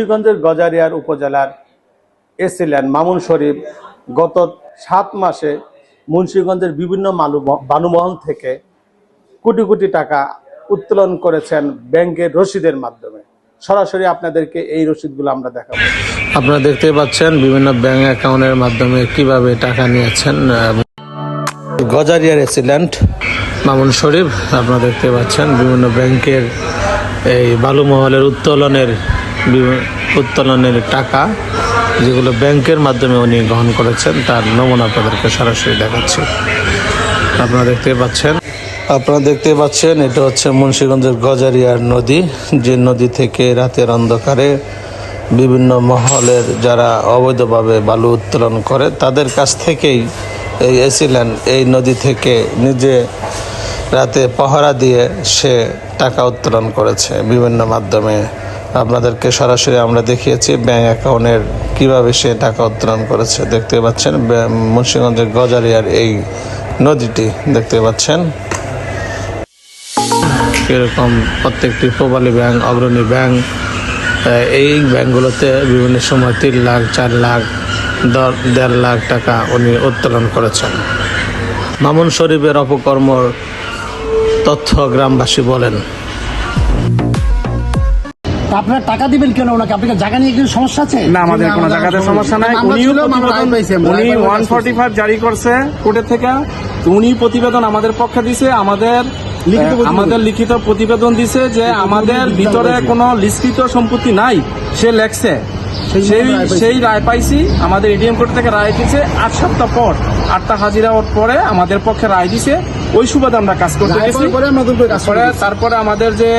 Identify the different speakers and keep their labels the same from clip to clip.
Speaker 1: মুন্সিগঞ্জের গজারিয়ার উপজেলার এসিলেন মামুন শরীফ গত সাত মাসে মুন্সিগঞ্জের বিভিন্ন মালু বানুমহল থেকে কোটি কোটি টাকা উত্তোলন করেছেন ব্যাংকের রসিদের মাধ্যমে। সরাসরি আপনাদেরকে এই রসিদগুলো আমরা দেখাবো।
Speaker 2: আপনারা দেখতে পাচ্ছেন বিভিন্ন ব্যাংক অ্যাকাউন্টের মাধ্যমে কীভাবে টাকা নিয়েছেন আহ, গজারিয়া রেসিডেন্ট মামুন শরীফ। আপনারা দেখতে পাচ্ছেন বিভিন্ন ব্যাংকের এই বালুমহলের উত্তোলনের উত্তোলনের টাকা যেগুলো ব্যাংকের মাধ্যমে উনি গ্রহণ করেছেন, তার নমুনা আপনাদেরকে সরাসরি দেখাচ্ছি। আপনারা দেখতে পাচ্ছেন। আপনারা দেখতে পাচ্ছেন, এটা হচ্ছে মুন্সীগঞ্জের গজারিয়ার নদী, যে নদী থেকে রাতের অন্ধকারে বিভিন্ন মহলের যারা অবৈধভাবে বালু উত্তোলন করে, তাদের কাছ থেকেই এই এসিল্যান্ড, এই নদী থেকে নিজে রাতে পহরা দিয়ে সে টাকা উত্তোলন করেছে বিভিন্ন মাধ্যমে। আপনাদেরকে সরাসরি আমরা দেখিয়েছি ব্যাংক অ্যাকাউন্টের কীভাবে সে টাকা উত্তোলন করেছে। দেখতে পাচ্ছেন মুন্সিগঞ্জের গজারিয়ার এই নদীটি দেখতে পাচ্ছেন। এরকম প্রত্যেকটি প্রবালী ব্যাংক, অগ্রণী ব্যাংক এই ব্যাংকগুলোতে বিভিন্ন সময় তিন লাখ, চার লাখ দেড় লাখ টাকা উনি উত্তোলন করেছেন। মামুন শরীফের অপকর্মর তথ্য গ্রামবাসী বলেন
Speaker 3: তা আপনারা টাকা দিবেন কেন ওনাকে? আপনার জায়গা নিয়ে কিছু সমস্যা আছে?
Speaker 4: না আমাদের কোনো জায়গাতে সমস্যা নাই। উনিও প্রতিবেদন উনি। ওয়ান ফর্টি ফাইভ জারি করছে কোর্টের থেকে। তো উনি প্রতিবেদন আমাদের পক্ষে দিছে আমাদের
Speaker 3: লিখিত প্রতিবেদন।
Speaker 4: আমাদের লিখিত প্রতিবেদন দিছে যে আমাদের ভিতরে কোনো লিখিত সম্পত্তি নাই। সে লেখছে।
Speaker 3: সেই
Speaker 4: সেই
Speaker 3: রায় পাইছি।
Speaker 4: সেই রায় পাইছি। আমাদের এডিএম কোর্ট থেকে রায় দিছে। আট সপ্তাহ পর আটটা হাজিরা পরে আমাদের পক্ষে রায় দিছে। ওই সুবাদে আমরা কাজ করতে তারপরে আমাদের যে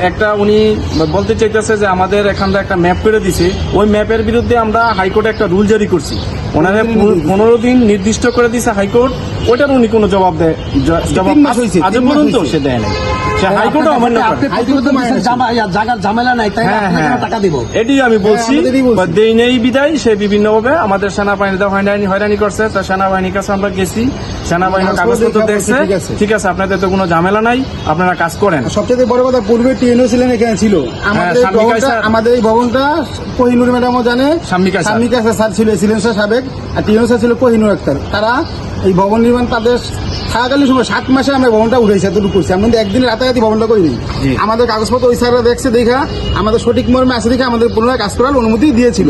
Speaker 4: একটা উনি বলতে চাইতেছে যে আমাদের এখানটা একটা ম্যাপ করে দিছে। ওই ম্যাপের বিরুদ্ধে আমরা হাইকোর্টে একটা রুল জারি করছি। ওনারা পনেরো দিন নির্দিষ্ট। করে দিছে হাইকোর্ট। ওটার উনি কোনো জবাব দেয় জবাব আজ পর্যন্ত সে দেয় নাই। হ্যাঁ, হ্যাঁ।
Speaker 3: আমরা টাকা দিব।
Speaker 4: এটি আমি বলছি
Speaker 3: হ্যাঁ,
Speaker 4: দেই নেই বিদায় সে বিভিন্ন ভাবে আমাদের সেনাবাহিনী হয়রানি হয়রানি করছে। তা সেনাবাহিনীর কাছে আমরা গেছি। সেনাবাহিনীর কাগজপত্র দেখছে?
Speaker 3: ঠিক আছে।
Speaker 4: আপনাদের তো কোনো ঝামেলা নাই আপনারা কাজ করেন।
Speaker 3: সবচেয়ে বড় কথা পূর্বে টিএনও ছিলেন এখানে ছিল। আমাদের এই ভবনটা
Speaker 4: কায়সার।
Speaker 3: আমাদের এই কোহিনুর ম্যাডামও জানে।
Speaker 4: কায়সার
Speaker 3: স্যার ছিল ছিলেন স্যার সাবেক। আর টিএনও স্যার ছিল কোহিনুর আক্তার। তারা এই ভবন নির্মাণ তাদের থাকাকালীন সময় সাত মাসে আমরা ভবনটা উঠেছি এতটুকু করছি। আমরা কিন্তু একদিন রাতারাতি ভবনটা করিনি। আমাদের কাগজপত্র ওই স্যাররা দেখছে দেখা আমাদের সঠিক মর্মে আছে দেখে আমাদের পুনরায় কাজ করার অনুমতি দিয়েছিল।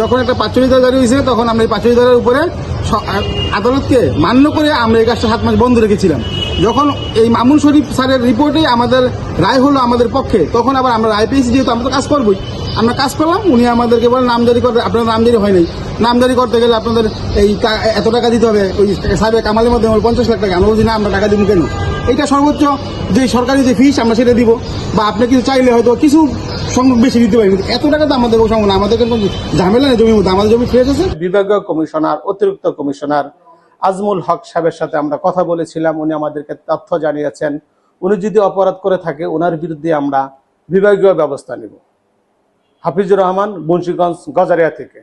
Speaker 3: যখন একটা পাঁচচল্লিশ জারি হয়েছে তখন আমরা এই পাঁচচল্লিশ ধারার উপরে আদালতকে মান্য করে আমরা এই কাজটা সাত মাস বন্ধ রেখেছিলাম। যখন এই মামুন শরীফ স্যারের রিপোর্টে আমাদের রায় হলো আমাদের পক্ষে তখন আবার আমরা রায় পেয়েছি যেহেতু আমরা তো কাজ করবোই। আমরা কাজ করলাম উনি আমাদেরকে বলেন নামজারি করতে আপনার নামজারি হয় নাই। নামজারি করতে গেলে আপনাদের এই এত টাকা দিতে হবে? ওই কামালের মধ্যে পঞ্চাশ লাখ টাকা। আমরা বলছি, না, আমরা টাকা দিব কেন? এটা সর্বোচ্চ যে সরকারি যে ফিস আমরা সেটা দিব। বা আপনি কিছু চাইলে হয়তো কিছু বেশি দিতে পারি কিন্তু এত টাকা তো আমাদের সম্ভব না। আমাদের কোনো ঝামেলা নেই জমির মধ্যে। আমাদের জমি ফ্রেশ আছে।
Speaker 1: বিভাগীয় কমিশনার, অতিরিক্ত কমিশনার আজমুল হক সাহেবের সাথে আমরা কথা বলেছিলাম। উনি আমাদেরকে তথ্য জানিয়েছেন। উনি যদি অপরাধ করে থাকে ওনার বিরুদ্ধে আমরা বিভাগীয় ব্যবস্থা নেব। হাফিজুর রহমান, মুন্সিগঞ্জ, গজারিয়া থেকে।